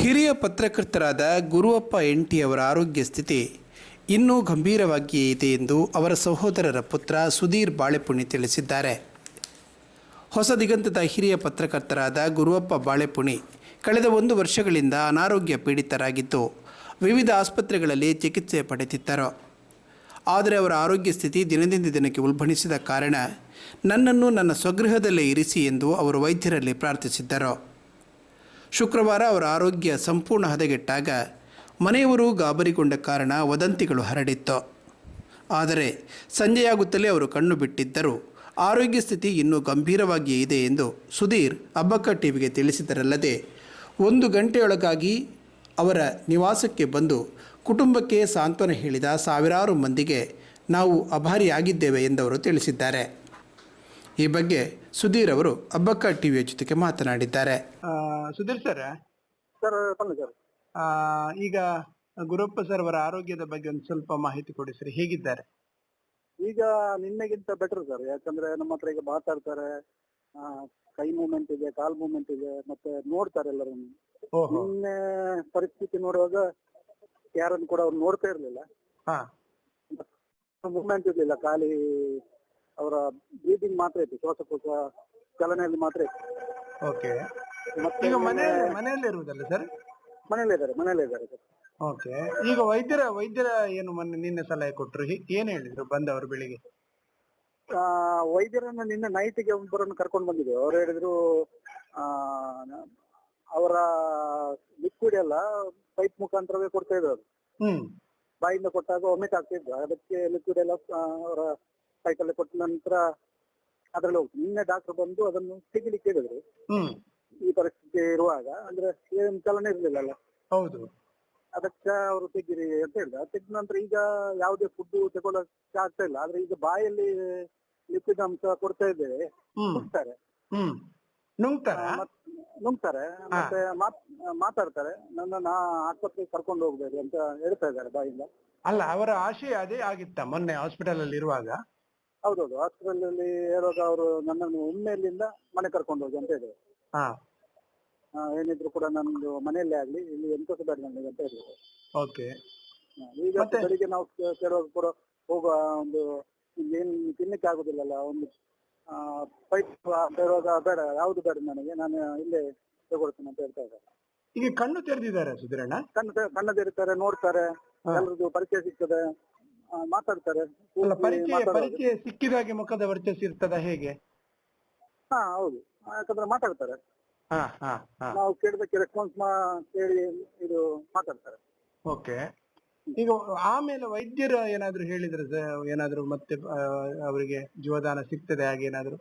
ಹಿರಿಯ ಪತ್ರಕರ್ತರಾದ ಗುರುವಪ್ಪ ಎಂಟಿ ಅವರ ಆರೋಗ್ಯ ಸ್ಥಿತಿ ಇನ್ನೂ ಗಂಭೀರವಾಗಿಯೇ ಇದೆ ಎಂದು ಅವರ ಸಹೋದರರ ಪುತ್ರ ಸುಧೀರ್ ಬಾಳೆಪುಣಿ ತಿಳಿಸಿದ್ದಾರೆ. ಹೊಸ ದಿಗಂತದ ಹಿರಿಯ ಪತ್ರಕರ್ತರಾದ ಗುರುವಪ್ಪ ಬಾಳೆಪುಣಿ ಕಳೆದ ಒಂದು ವರ್ಷಗಳಿಂದ ಅನಾರೋಗ್ಯ ಪೀಡಿತರಾಗಿದ್ದು, ವಿವಿಧ ಆಸ್ಪತ್ರೆಗಳಲ್ಲಿ ಚಿಕಿತ್ಸೆ ಪಡೆದಿದ್ದರು. ಆದರೆ ಅವರ ಆರೋಗ್ಯ ಸ್ಥಿತಿ ದಿನದಿಂದ ದಿನಕ್ಕೆ ಉಲ್ಬಣಿಸಿದ ಕಾರಣ ನನ್ನನ್ನು ನನ್ನ ಸ್ವಗೃಹದಲ್ಲೇ ಇರಿಸಿ ಎಂದು ಅವರು ವೈದ್ಯರಲ್ಲಿ ಪ್ರಾರ್ಥಿಸಿದ್ದರು. ಶುಕ್ರವಾರ ಅವರ ಆರೋಗ್ಯ ಸಂಪೂರ್ಣ ಹದಗೆಟ್ಟಾಗ ಮನೆಯವರು ಗಾಬರಿಗೊಂಡ ಕಾರಣ ವದಂತಿಗಳು ಹರಡಿತ್ತು. ಆದರೆ ಸಂಜೆಯಾಗುತ್ತಲೇ ಅವರು ಕಣ್ಣು ಬಿಟ್ಟಿದ್ದರು. ಆರೋಗ್ಯ ಸ್ಥಿತಿ ಇನ್ನೂ ಗಂಭೀರವಾಗಿಯೇ ಇದೆ ಎಂದು ಸುಧೀರ್ ಅಬ್ಬಕ್ಕ ಟಿವಿಗೆ ತಿಳಿಸಿದರಲ್ಲದೆ ಒಂದು ಗಂಟೆಯೊಳಗಾಗಿ ಅವರ ನಿವಾಸಕ್ಕೆ ಬಂದು ಕುಟುಂಬಕ್ಕೆ ಸಾಂತ್ವನ ಹೇಳಿದ ಸಾವಿರಾರು ಮಂದಿಗೆ ನಾವು ಅಭಾರಿಯಾಗಿದ್ದೇವೆ ಎಂದವರು ತಿಳಿಸಿದ್ದಾರೆ. ಈ ಬಗ್ಗೆ ಸುಧೀರ್ ಅವರು ಅಬ್ಬಕ್ಕ ಟಿವಿಯ ಜೊತೆಗೆ ಮಾತನಾಡಿದ್ದಾರೆ. ಸುಧೀರ್ ಸರ್? ಸರ್ ಸರ್ ಈಗ ಗುರುಪ್ಪ ಸರ್ ಅವರ ಆರೋಗ್ಯದ ಬಗ್ಗೆ ಒಂದು ಸ್ವಲ್ಪ ಮಾಹಿತಿ ಕೊಡಿ ಸರ್ ಹೇಗಿದ್ದಾರೆ? ಈಗ ನಿನ್ನೆಗಿಂತ ಬೆಟರ್ ಸರ್. ಯಾಕಂದ್ರೆ ನಮ್ಮ ಹತ್ರ ಈಗ ಮಾತಾಡ್ತಾರೆ. ಆ, ಕೈ ಮೂವ್ಮೆಂಟ್ ಇದೆ ಕಾಲ್ ಮೂವ್ಮೆಂಟ್ ಇದೆ ಮತ್ತೆ ನೋಡ್ತಾರೆ ಎಲ್ಲರೂ. ಓಹೋ. ನಿನ್ನೆ ಪರಿಸ್ಥಿತಿ ನೋಡುವಾಗ ಯಾರನ್ನು ಕೂಡ ಅವ್ರು ನೋಡ್ತಾ ಇರ್ಲಿಲ್ಲ. ಹಾ. ಮೂವ್ಮೆಂಟ್ ಇರ್ಲಿಲ್ಲ. ಖಾಲಿ ಅವರ ಬ್ರೀದಿಂಗ್ ಮಾತ್ರ ಇತ್ತು ಶ್ವಾಸಕೋಶ ಚಲನೆಯಲ್ಲಿ ಮಾತ್ರ ಇತ್ತು ಓಕೆ ಮತ್ತೆ ಈಗ ಮನೆ ಮನೆಯಲ್ಲೇ ಇರುವುದಲ್ಲ ಸರ್? ಮನೆಯಲ್ಲೇ ಇದ್ದಾರೆ ಮನೆಯಲ್ಲೇ ಇದ್ದಾರೆ ಸರ್. ಓಕೆ ಈಗ ವೈದ್ಯರ ವೈದ್ಯರ ಏನು ಮೊನ್ನೆ ನಿನ್ನೆ ಸಲಹೆ ಕೊಟ್ಟರು ಏನು ಹೇಳಿದ್ರು ಬಂದವರು ಬೆಳಿಗ್ಗೆ? ಆ, ವೈದ್ಯರನ್ನ ನಿನ್ನೆ ನೈಟಿಗೆ ಒಬ್ಬರನ್ನು ಕರ್ಕೊಂಡು ಬಂದಿದ್ದೆ. ಅವ್ರು ಹೇಳಿದ್ರು ಆ ಅವರ ಲಿಕ್ವಿಡ್ ಎಲ್ಲ ಪೈಪ್ ಮುಖಾಂತರವೇ ಕೊಡ್ತಾ ಇದ್ರು ಹ್ಮ್. ಬಾಯಿಂದ ಕೊಟ್ಟಾಗ ಒಮ್ಮೆ ಆಗ್ತಿದ್ರು ಅದಕ್ಕೆ ಲಿಕ್ವಿಡ್ ಎಲ್ಲ ಆ, ಅವರ ಪೈಪಲ್ಲಿ ಕೊಟ್ಟ ನಂತರ ಅದ್ರಲ್ಲಿ ಹೋಗ್ತೀನಿ ನಿನ್ನೆ ಡಾಕ್ಟರ್ ಬಂದು ಅದನ್ನು ತೆಗಿಲಿಕ್ಕೆ ಹೇಳಿದ್ರು. ಈ ಪರಿಸ್ಥಿತಿ ಇರುವಾಗ ಅಂದ್ರೆ ಏನ್ ಚಲನೆ ಇರ್ಲಿಲ್ಲಲ್ಲ ಹೌದು. ಅದಕ್ಕೆ ಅವರು ತೆಗಿರಿ ಅಂತ ಹೇಳಿದ್ರು. ಅದು ತೆಗೆದ ನಂತರ ಈಗ ಯಾವುದೇ ಫುಡ್ ತಗೊಳಕ್ಕೆ ಆಗ್ತಾ ಇಲ್ಲ. ಆದ್ರೆ ಈಗ ಬಾಯಲ್ಲಿ ಲಿಕ್ವಿಡ್ ಅಂಶ ಕೊಡ್ತಾ ಇದ್ದೇವೆ. ಕೊಡ್ತಾರೆ ನುಂಗ್ತಾರ. ಮತ್- ನುಂಗ್ತಾರೆ. ಮತ್ತೆ ಮಾತ್- ಮಾತಾಡ್ತಾರೆ. ನನ್ನ ನಾ ಆಸ್ಪತ್ರೆಗೆ ಕರ್ಕೊಂಡು ಹೋಗ್ಬೇಕು ಅಂತ ಹೇಳ್ತಾ ಇದ್ದಾರೆ ಬಾಯಿಂದ. ಅಲ್ಲ ಅವರ ಆಶಯ ಅದೇ ಆಗಿತ್ತ ಮೊನ್ನೆ ಹಾಸ್ಪಿಟಲ್ ಅಲ್ಲಿ ಇರುವಾಗ? ಹೌದೌದು. ಹಾಸ್ಪಿಟಲ್ ಅಲ್ಲಿ ಹೇಳುವಾಗ ಅವರು ನನ್ನನ್ನು ಒಮ್ಮೆಲಿಂದ ಮನೆ ಕರ್ಕೊಂಡು ಹೋಗಿ ಅಂತ ಹೇಳಿದ್ರು. ಹಾ. ಆ, ಏನಿದ್ರು ಕೂಡ ನಮ್ದು ಮನೆಯಲ್ಲೇ ಆಗ್ಲಿ ಇಲ್ಲಿ ಎಂತಸ ಬೇಡ ನನಗೆ ಅಂತ ಹೇಳಿದ್ರು. ಓಕೆ. ಈಗ ಮತ್ತೆ? ಬೆಳಿಗ್ಗೆ ನಾವು ಕೇ- ಕೇಳುವಾಗ ಕೂಡ ಹೋಗುವ ಒಂದು ಏನ್ ತಿನ್ಲಿಕ್ಕೆ ಆಗುದಿಲ್ಲಲ್ಲ ಒಂದು ಪೈಪ್ ಅಂತ ಹೇಳುವಾಗ ಬೇಡ ಯಾವ್ದು ಬೇಡ ನನಗೆ ನಾನು ಇಲ್ಲೇ ತಗೊಳ್ತೇನೆ ಅಂತ ಹೇಳ್ತಾ ಇದ್ದಾರೆ. ಈಗ ಕಣ್ಣು ತೆರೆದಿದ್ದಾರೆ ಸುಧೀರಣ್ಣ? ಕಣ್ಣು ತೆ- ಕಣ್ಣು ತೆರೀತಾರೆ ನೋಡ್ತಾರೆ ಎಲ್ಲರದು ಎಲ್ರದ್ದು ಪರಿಚಯ ಸಿಗ್ತದೆ. ಮಾತಾಡ್ತಾರೆ. ಅಲ್ಲ ಪರಿಚಯ. ಪರಿಚಯ ಸಿಕ್ಕಿದಾಗೆ ಮುಖದ ವರ್ಚಸ್ ಇರ್ತದ ಹೇಗೆ? ಹಾ ಹೌದು. ಯಾಕಂದ್ರೆ ಮಾತಾಡ್ತಾರೆ. ಹಾ ಹಾ ಹಾ. ನಾವು ಕೇಳಿದಕ್ಕೆ ರೆಸ್ಪಾನ್ಸ್ ಮಾ ಕೇಳಿ ಇದು ಮಾತಾಡ್ತಾರೆ. ಓಕೆ. ಈಗ ಆಮೇಲೆ ವೈದ್ಯರು ಏನಾದ್ರು ಹೇಳಿದ್ರೆ ಏನಾದ್ರು ಮತ್ತೆ ಆ, ಅವರಿಗೆ ಜೀವದಾನ ಸಿಗ್ತದೆ ಹಾಗೆ ಏನಾದ್ರು?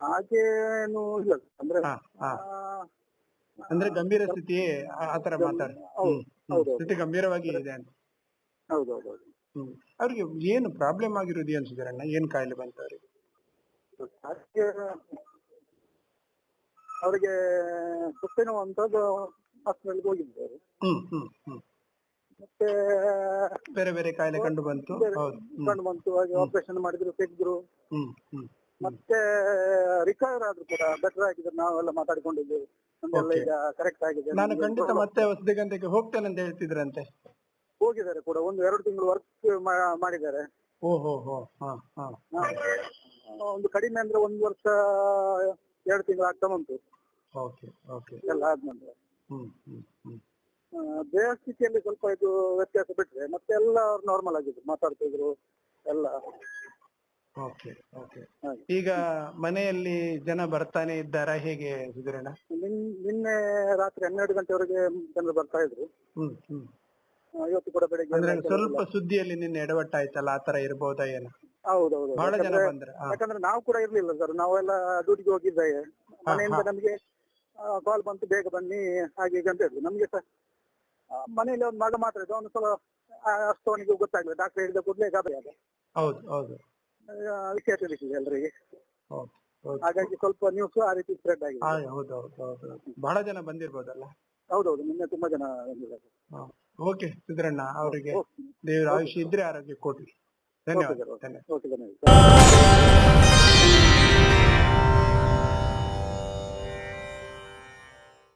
ಹಾಗೇನು ಇಲ್ಲ ಅಂದ್ರೆ ಹಾ ಹಾ. ಆ, ಅಂದ್ರೆ ಗಂಭೀರ ಸ್ಥಿತಿ ಆ- ಆತರ ಮಾತಾಡ ಹೌದು ಹೌದು ಸ್ಥಿತಿ ಗಂಭೀರವಾಗಿ ಇದೆ ಅಂತ. ಹೌದು ಹೌದು ಹೌದು ಹ್ಮ್. ಅವ್ರಿಗೆ ಏನು ಪ್ರಾಬ್ಲಮ್ ಆಗಿರೋದು ಏನ್ ಅಣ್ಣ ಏನ್ ಕಾಯಿಲೆ ಬಂತ ಅವ್ರಿಗೆ ಅವರಿಗೆ ಹೊಟ್ಟೆ ನೋವು ಅಂತದ್ದು ಹಾಸ್ಪಿಟಲ್ಗೆ ಹೋಗಿದ್ದಾರೆ ಹ್ಮ್ ಹ್ಮ್ ಹ್ಮ್. ಮತ್ತೆ ಬೇರೆ ಬೇರೆ ಕಾಯಿಲೆ ಕಂಡು ಬಂತು? ಬೇರೆ ಹೌದು. ಹ್ಮ್. ಕಂಡು ಬಂತು. ಹಾಗೆ ಆಪರೇಷನ್ ಮಾಡಿದ್ರು ತೆಗೆದ್ರು. ಹ್ಮ್ ಹ್ಮ್ ಮತ್ತೆ ರಿಕವರ್ ಆದ್ರೂ ಕೂಡ. ಬೆಟರ್ ಆಗಿದ್ರು ನಾವೆಲ್ಲ ಮಾತಾಡಿಕೊಂಡಿದ್ದೇವೆ ನಮ್ದೆಲ್ಲ Okay. ಈಗ ಕರೆಕ್ಟ್ ಆಗಿದೆ. ನಾನು ಖಂಡಿತ ಮತ್ತೆ ಹೊಸದಿಗಂತಕ್ಕೆ ಹೋಗ್ತೇನೆ ಅಂತ ಹೇಳ್ತಿದ್ರಂತೆ. ಹೋಗಿದ್ದಾರೆ ಕೂಡ ಒಂದು ಎರಡು ತಿಂಗಳು ವರ್ಕ್ ಮಾಡಿದ್ದಾರೆ. ಒಂದು ಕಡಿಮೆ ಅಂದ್ರೆ ಒಂದು ವರ್ಷ ಎರಡು ತಿಂಗಳು ಆಗ್ತಾ ಓಕೆ ಎಲ್ಲ ಆದ್ಮೇಲೆ. ದೇಹ ಸ್ಥಿತಿಯಲ್ಲಿ ಸ್ವಲ್ಪ ಇದು ವ್ಯತ್ಯಾಸ ಬಿಟ್ರೆ ಮತ್ತೆ ಎಲ್ಲ ನಾರ್ಮಲ್ ಆಗಿದ್ರು ಮಾತಾಡ್ತಿದ್ರು ಎಲ್ಲ. Okay okay. ಈಗ ಮನೆಯಲ್ಲಿ ಜನ ಬರ್ತಾನೆ ಇದ್ದಾರಾ ಹೇಗೆ ಸುಧೀರಣ್ಣ ನಿನ್- ನಿನ್ನೆ ರಾತ್ರಿ ಹನ್ನೆರಡು ಗಂಟೆವರೆಗೆ ಜನರು ಬರ್ತಾ ಇದ್ರು. ಹ್ಮ್ ಹ್ಮ್. ಆ, ಇವತ್ತು ಕೂಡ ಬೆಳಿಗ್ಗೆ ಅಂದ್ರೆ ಸ್ವಲ್ಪ ಸುದ್ದಿಯಲ್ಲಿ ನಿನ್ನೆ ಎಡವಟ್ಟಾಯ್ತಲ್ಲ ಆತರ ಇರಬಹುದಾ ಏನು? ಹೌದೌದು ಬಹಳ ಜನ ಯಾಕಂದ್ರೆ- ಬಂದ್ರ ಯಾಕಂದ್ರೆ ನಾವು ಕೂಡ ಇರ್ಲಿಲ್ಲ ಸರ್ ನಾವೆಲ್ಲ ಡ್ಯೂಟಿಗೆ ಹೋಗಿದ್ದೇವೆ. ಮನೆಯಿಂದ ನಮ್ಗೆ ಕಾಲ್ ಬಂತು ಬೇಗ ಬನ್ನಿ ಹಾಗೆ ಹೀಗೆ ಅಂತ ಹೇಳಿದ್ರು. ನಮ್ಗೆ ಸರ್ ಆ, ಮನೆಯಲ್ಲಿ ಒಂದು ಮಗ ಮಾತ್ರ ಇದ್ದ. ಅವನು ಸ್ವಲ್ಪ ಆ, ಅಷ್ಟು ಅವನಿಗೆ ಗೊತ್ತಾಗ್ಲಿಲ್ಲ. ಡಾಕ್ಟರ್ ಹೇಳಿದ ಕೂಡಲೇ ಗಾಬರಿ ಆದ. ಹೌದು ಹೌದು. ಆ, ವಿಷಯ ತಿಳಿಸಿದೆ ಎಲ್ಲರಿಗೆ ಹೌದು ಹಾಗಾಗಿ ಸ್ವಲ್ಪ ನ್ಯೂಸ್ ಆ ರೀತಿ ಸ್ಪ್ರೆಡ್ ಆಗಿದೆ. ಹೌದು ಹೌದು ಹೌದು. ಬಹಳ ಜನ ಬಂದಿರ್ಬೋದಲ್ಲ? ಹೌದೌದು ನಿನ್ನೆ ತುಂಬಾ ಜನ ಬಂದಿದ್ದಾರೆ. ಓಕೆ ಸಿದ್ರಣ್ಣ ಅವರಿಗೆ ದೇವರ ಆಯುಷ್ಯ ಇದ್ರೆ ಆರೋಗ್ಯ ಕೊಡ್ಲಿ ಧನ್ಯವಾದಗಳು ಧನ್ಯವಾದ